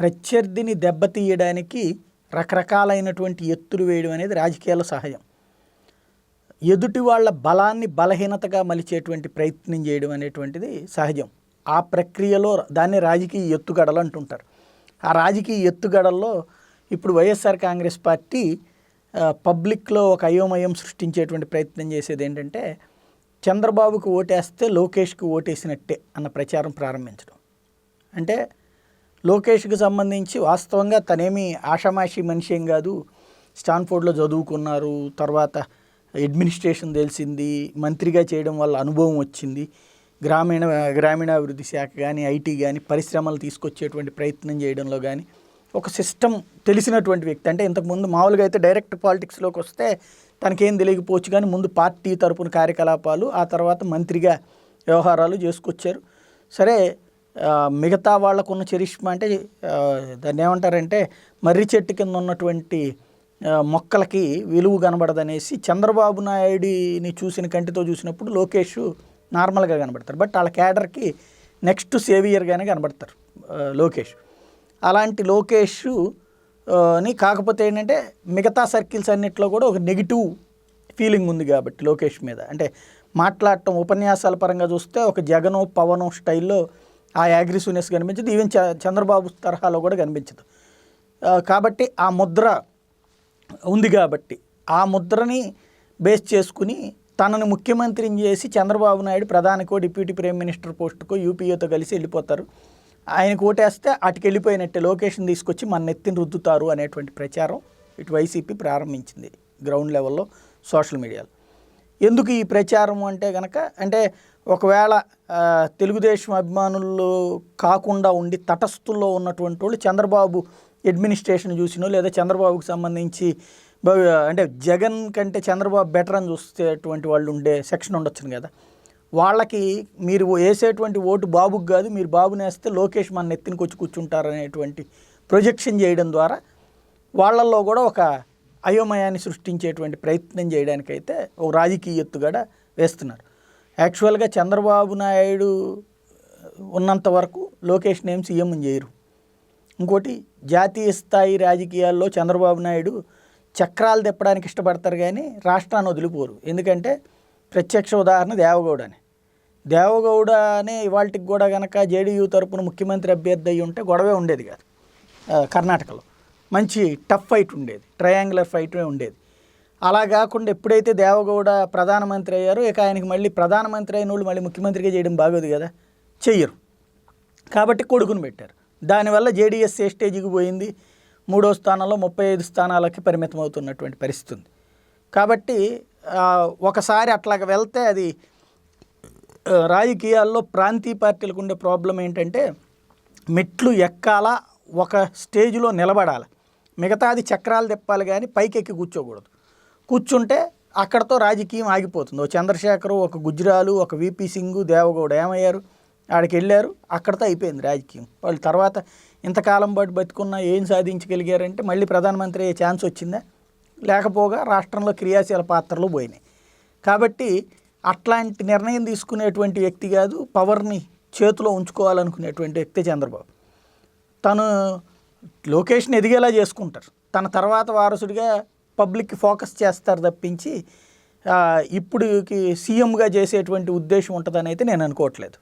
ప్రత్యర్థిని దెబ్బతీయడానికి రకరకాలైనటువంటి ఎత్తులు వేయడం అనేది రాజకీయాల సహజం. ఎదుటి వాళ్ళ బలాన్ని బలహీనతగా మలిచేటువంటి ప్రయత్నం చేయడం అనేటువంటిది సహజం. ఆ ప్రక్రియలో దాన్ని రాజకీయ ఎత్తుగడలు అంటుంటారు. ఆ రాజకీయ ఎత్తుగడల్లో ఇప్పుడు వైఎస్ఆర్ కాంగ్రెస్ పార్టీ పబ్లిక్లో ఒక అయోమయం సృష్టించేటువంటి ప్రయత్నం చేసేది ఏంటంటే చంద్రబాబుకు ఓటేస్తే లోకేష్కి ఓటేసినట్టే అన్న ప్రచారం ప్రారంభించడం. అంటే లోకేష్కి సంబంధించి వాస్తవంగా తనేమి ఆషామాషి మనిషి ఏం కాదు. స్టాన్ఫోర్డ్లో చదువుకున్నారు. తర్వాత అడ్మినిస్ట్రేషన్ తెలిసింది. మంత్రిగా చేయడం వల్ల అనుభవం వచ్చింది. గ్రామీణ గ్రామీణాభివృద్ధి శాఖ కానీ ఐటీ కానీ పరిశ్రమలు తీసుకొచ్చేటువంటి ప్రయత్నం చేయడంలో కానీ ఒక సిస్టమ్ తెలిసినటువంటి వ్యక్తి. అంటే ఇంతకుముందు మామూలుగా అయితే డైరెక్ట్ పాలిటిక్స్లోకి వస్తే తనకేం తెలియకపోవచ్చు కానీ ముందు పార్టీ తరపున కార్యకలాపాలు ఆ తర్వాత మంత్రిగా వ్యవహారాలు చేసుకొచ్చారు. సరే మిగతా మిగతా వాళ్ళకున్న చరిష్మ అంటే దాన్ని ఏమంటారంటే మర్రి చెట్టు కింద ఉన్నటువంటి మొక్కలకి విలువ కనబడదనేసి చంద్రబాబు నాయుడిని చూసిన కంటితో చూసినప్పుడు లోకేష్ నార్మల్గా కనబడతారు. బట్ వాళ్ళ క్యాడర్కి నెక్స్ట్ సేవియర్గానే కనబడతారు లోకేష్. అలాంటి లోకేష్ని కాకపోతే ఏంటంటే మిగతా సర్కిల్స్ అన్నిట్లో కూడా ఒక నెగిటివ్ ఫీలింగ్ ఉంది కాబట్టి లోకేష్ మీద. అంటే మాట్లాడటం ఉపన్యాసాల పరంగా చూస్తే ఒక జగను పవను స్టైల్లో ఆ యాగ్రెసివ్నెస్ కనిపించదు. ఈవెన్ చంద్రబాబు తరహాలో కూడా కనిపించదు. కాబట్టి ఆ ముద్ర ఉంది కాబట్టి ఆ ముద్రని బేస్ చేసుకుని తనని ముఖ్యమంత్రిని చేసి చంద్రబాబు నాయుడు ప్రధానికో డిప్యూటీ ప్రైమ్ మినిస్టర్ పోస్టుకో యూపీఏతో కలిసి వెళ్ళిపోతారు. ఆయనకు ఓటేస్తే అటుకి వెళ్ళిపోయినట్టే లొకేషన్ తీసుకొచ్చి మన నెత్తిని రుద్దుతారు అనేటువంటి ప్రచారం ఇటు వైసీపీ ప్రారంభించింది గ్రౌండ్ లెవెల్లో సోషల్ మీడియాలో. ఎందుకు ఈ ప్రచారం అంటే కనుక అంటే ఒకవేళ తెలుగుదేశం అభిమానులు కాకుండా ఉండి తటస్థుల్లో ఉన్నటువంటి వాళ్ళు చంద్రబాబు అడ్మినిస్ట్రేషన్ చూసినో లేదా చంద్రబాబుకు సంబంధించి అంటే జగన్ కంటే చంద్రబాబు బెటర్ అని చూసేటువంటి వాళ్ళు ఉండే సెక్షన్ ఉండొచ్చును కదా. వాళ్ళకి మీరు వేసేటువంటి ఓటు బాబుకి కాదు మీరు బాబుని వేస్తే లోకేష్ మన నెత్తినికి వచ్చి ప్రొజెక్షన్ చేయడం ద్వారా వాళ్ళల్లో కూడా ఒక అయోమయాన్ని సృష్టించేటువంటి ప్రయత్నం చేయడానికైతే ఒక రాజకీయ ఎత్తుగడ వేస్తున్నారు. యాక్చువల్గా చంద్రబాబు నాయుడు ఉన్నంత వరకు లోకేష్ నేమ్ సీఎం చేయరు. ఇంకోటి జాతీయ స్థాయి రాజకీయాల్లో చంద్రబాబు నాయుడు చక్రాలు తిప్పడానికి ఇష్టపడతారు కానీ రాష్ట్రాన్ని వదిలిపోరు ఎందుకంటే ప్రత్యక్ష ఉదాహరణ దేవగౌడ అని. దేవగౌడ అనే ఇవాళకి కూడా కనుక జేడీయూ తరపున ముఖ్యమంత్రి అభ్యర్థి అయి ఉంటే గొడవే ఉండేది కాదు. కర్ణాటకలో. మంచి టఫ్ ఫైట్ ఉండేది. ట్రయాంగులర్ ఫైట్ ఉండేది అలా కాకుండా ఎప్పుడైతే దేవగౌడ ప్రధానమంత్రి అయ్యారో ఇక ఆయనకి మళ్ళీ ప్రధానమంత్రి అయిన వాళ్ళు మళ్ళీ ముఖ్యమంత్రిగా చేయడం బాగోదు కదా. చెయ్యరు. కాబట్టి కొడుకుని పెట్టారు. దానివల్ల జేడీఎస్ ఏ స్టేజ్కి పోయింది. మూడో స్థానంలో ముప్పై ఐదు స్థానాలకి పరిమితం అవుతున్నటువంటి పరిస్థితి ఉంది. కాబట్టి ఒకసారి అట్లాగ వెళ్తే అది రాజకీయాల్లో ప్రాంతీయ పార్టీలకు ఉండే ప్రాబ్లం ఏంటంటే మెట్లు ఎక్కాలా ఒక స్టేజ్లో నిలబడాలి. మిగతాది చక్రాలు తిప్పాలి కానీ పైకి ఎక్కి కూర్చోకూడదు. కూర్చుంటే అక్కడతో రాజకీయం ఆగిపోతుంది. ఓ చంద్రశేఖరు ఒక గుజ్రాలు ఒక విపి సింగ్ దేవగౌడ ఏమయ్యారు? ఆడికి వెళ్ళారు. అక్కడతో అయిపోయింది రాజకీయం. వాళ్ళు తర్వాత ఇంతకాలం పాటు బతుకున్నా ఏం సాధించగలిగారంటే మళ్ళీ ప్రధానమంత్రి అయ్యే ఛాన్స్ వచ్చిందా? లేకపోగా రాష్ట్రంలో క్రియాశీల పాత్రలు పోయినాయి. కాబట్టి అట్లాంటి నిర్ణయం తీసుకునేటువంటి వ్యక్తి కాదు పవర్ని చేతిలో ఉంచుకోవాలనుకునేటువంటి వ్యక్తి చంద్రబాబు. తను లొకేషన్ ఎదిగేలా చేసుకుంటారు. తన తర్వాత వారసుడిగా పబ్లిక్కి ఫోకస్ చేస్తారు తప్పించి ఇప్పుడుకి సీఎంగా చేసేటువంటి ఉద్దేశం ఉంటుందని అయితే నేను అనుకోవట్లేదు.